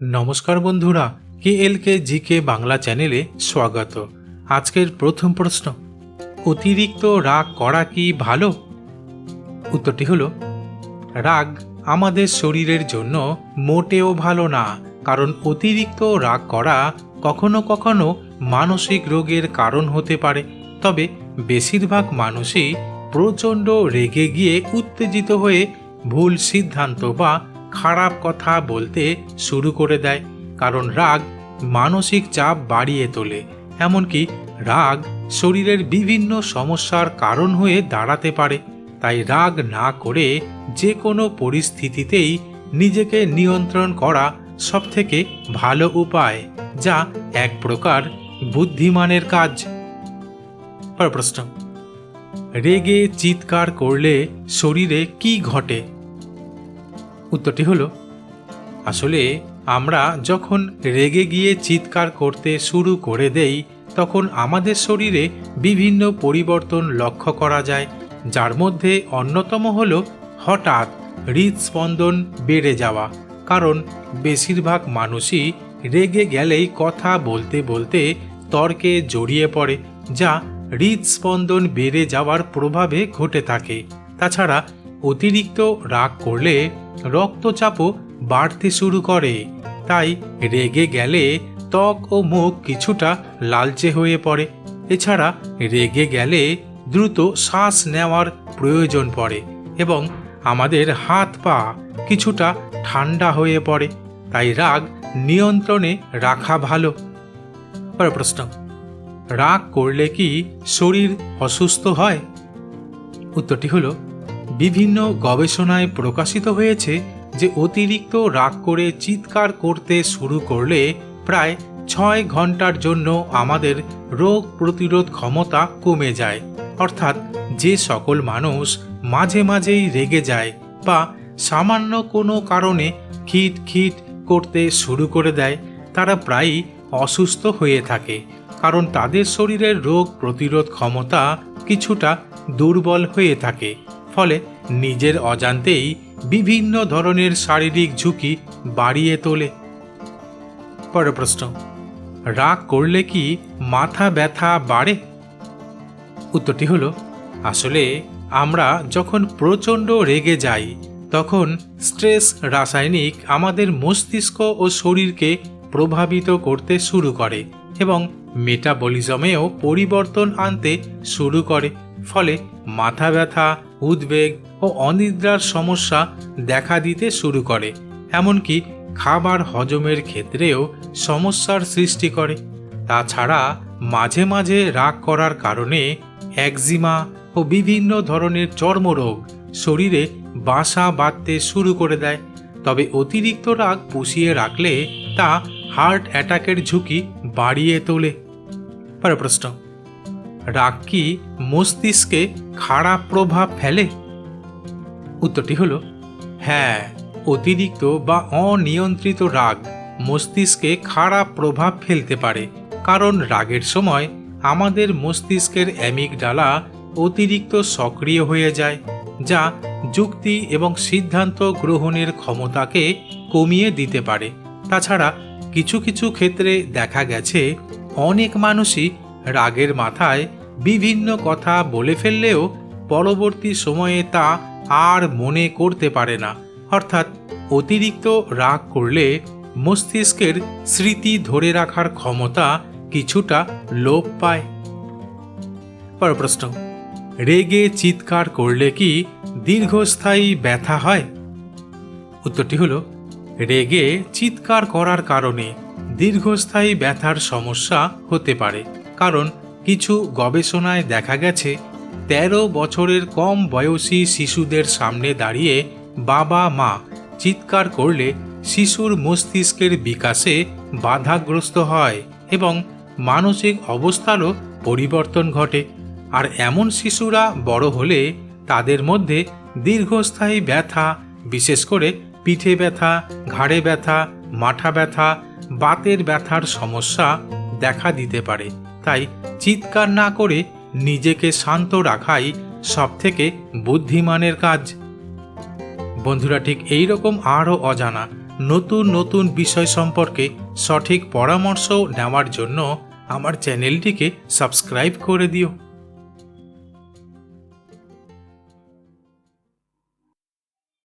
নমস্কার বন্ধুরা কে এল কে জি কে বাংলা চ্যানেলে স্বাগত। আজকের প্রথম প্রশ্ন, অতিরিক্ত রাগ করা কি ভালো? উত্তরটি হলো, রাগ আমাদের শরীরের জন্য মোটেও ভালো না, কারণ অতিরিক্ত রাগ করা কখনো কখনো মানসিক রোগের কারণ হতে পারে। তবে বেশিরভাগ মানুষই প্রচণ্ড রেগে গিয়ে উত্তেজিত হয়ে ভুল সিদ্ধান্ত বা খারাপ কথা বলতে শুরু করে দেয়, কারণ রাগ মানসিক চাপ বাড়িয়ে তোলে। এমনকি রাগ শরীরের বিভিন্ন সমস্যার কারণ হয়ে দাঁড়াতে পারে। তাই রাগ না করে যে কোনো পরিস্থিতিতেই নিজেকে নিয়ন্ত্রণ করা সবথেকে ভালো উপায়, যা এক প্রকার বুদ্ধিমানের কাজ। প্রশ্ন। রেগে চিৎকার করলে শরীরে কি ঘটে? উত্তরটি হলো, আসলে আমরা যখন রেগে গিয়ে চিৎকার করতে শুরু করে দেই, তখন আমাদের শরীরে বিভিন্ন পরিবর্তন লক্ষ্য করা যায়, যার মধ্যে অন্যতম হল হঠাৎ হৃদস্পন্দন বেড়ে যাওয়া। কারণ বেশিরভাগ মানুষই রেগে গেলেই কথা বলতে বলতে তর্কে জড়িয়ে পড়ে, যা হৃদস্পন্দন বেড়ে যাওয়ার প্রভাবে ঘটে থাকে। তাছাড়া অতিরিক্ত রাগ করলে রক্তচাপও বাড়তে শুরু করে। তাই রেগে গেলে ত্বক ও মুখ কিছুটা লালচে হয়ে পড়ে। এছাড়া রেগে গেলে দ্রুত শ্বাস নেওয়ার প্রয়োজন পড়ে এবং আমাদের হাত পা কিছুটা ঠান্ডা হয়ে পড়ে। তাই রাগ নিয়ন্ত্রণে রাখা ভালো। পরের প্রশ্ন, রাগ করলে কি শরীর অসুস্থ হয়? উত্তরটি হলো বিভিন্ন গবেষণায় প্রকাশিত হয়েছে যে অতিরিক্ত রাগ করে চিৎকার করতে শুরু করলে প্রায় ছয় ঘণ্টার জন্য আমাদের রোগ প্রতিরোধ ক্ষমতা কমে যায়। অর্থাৎ যে সকল মানুষ মাঝে মাঝেই রেগে যায় বা সামান্য কোনো কারণে খিট খিট করতে শুরু করে দেয়, তারা প্রায়ই অসুস্থ হয়ে থাকে। কারণ তাদের শরীরের রোগ প্রতিরোধ ক্ষমতা কিছুটা দুর্বল হয়ে থাকে। ফলে নিজের অজান্তেই বিভিন্ন ধরনের শারীরিক ঝুঁকি বাড়িয়ে তোলে। পরের প্রশ্ন, রাগ করলে কি মাথা ব্যথা বাড়ে? উত্তরটি হলো, আসলে আমরা যখন প্রচণ্ড রেগে যাই, তখন স্ট্রেস রাসায়নিক আমাদের মস্তিষ্ক ও শরীরকে প্রভাবিত করতে শুরু করে এবং মেটাবলিজমেও পরিবর্তন আনতে শুরু করে। ফলে মাথা ব্যথা উদ্বেগ ও অনিদ্রার সমস্যা দেখা দিতে শুরু করে, এমনকি খাবার হজমের ক্ষেত্রেও সমস্যার সৃষ্টি করে। তাছাড়া মাঝে মাঝে রাগ করার কারণে একজিমা ও বিভিন্ন ধরনের চর্মরোগ শরীরে বাসা বাঁধতে শুরু করে দেয়। তবে অতিরিক্ত রাগ পুষিয়ে রাখলে তা হার্ট অ্যাটাকের ঝুঁকি বাড়িয়ে তোলে। পরের প্রশ্ন, রাগ কি মস্তিষ্কে খারাপ প্রভাব ফেলে? উত্তরটি হলো হ্যাঁ অতিরিক্ত বা অনিয়ন্ত্রিত রাগ মস্তিষ্কে খারাপ প্রভাব ফেলতে পারে, কারণ রাগের সময় আমাদের মস্তিষ্কের অ্যামিগডালা অতিরিক্ত সক্রিয় হয়ে যায়, যা যুক্তি এবং সিদ্ধান্ত গ্রহণের ক্ষমতাকে কমিয়ে দিতে পারে। তাছাড়া কিছু কিছু ক্ষেত্রে দেখা গেছে, অনেক মানুষই রাগের মাথায় বিভিন্ন কথা বলে ফেললেও পরবর্তী সময়ে তা আর মনে করতে পারে না। অর্থাৎ অতিরিক্ত রাগ করলে মস্তিষ্কের স্মৃতি ধরে রাখার ক্ষমতা কিছুটা লোপ পায়। পর প্রশ্ন, রেগে চিৎকার করলে কি দীর্ঘস্থায়ী ব্যথা হয়? উত্তরটি হলো, রেগে চিৎকার করার কারণে দীর্ঘস্থায়ী ব্যথার সমস্যা হতে পারে। কারণ কিছু গবেষণায় দেখা গেছে, তেরো বছরের কম বয়সী শিশুদের সামনে দাঁড়িয়ে বাবা মা চিৎকার করলে শিশুর মস্তিষ্কের বিকাশে বাধাগ্রস্ত হয় এবং মানসিক অবস্থারও পরিবর্তন ঘটে। আর এমন শিশুরা বড় হলে তাদের মধ্যে দীর্ঘস্থায়ী ব্যথা, বিশেষ করে পিঠে ব্যথা, ঘাড়ে ব্যথা, মাথা ব্যথা, বাতের ব্যথার সমস্যা দেখা দিতে পারে। তাই চিৎকার না করে নিজেকে শান্ত রাখাই সব থেকে বুদ্ধিমানের কাজ। বন্ধুরা, ঠিক এই রকম আরও অজানা, নতুন নতুন বিষয় সম্পর্কে সঠিক পরামর্শ নেওয়ার জন্য আমার চ্যানেলটিকে সাবস্ক্রাইব করে দিও।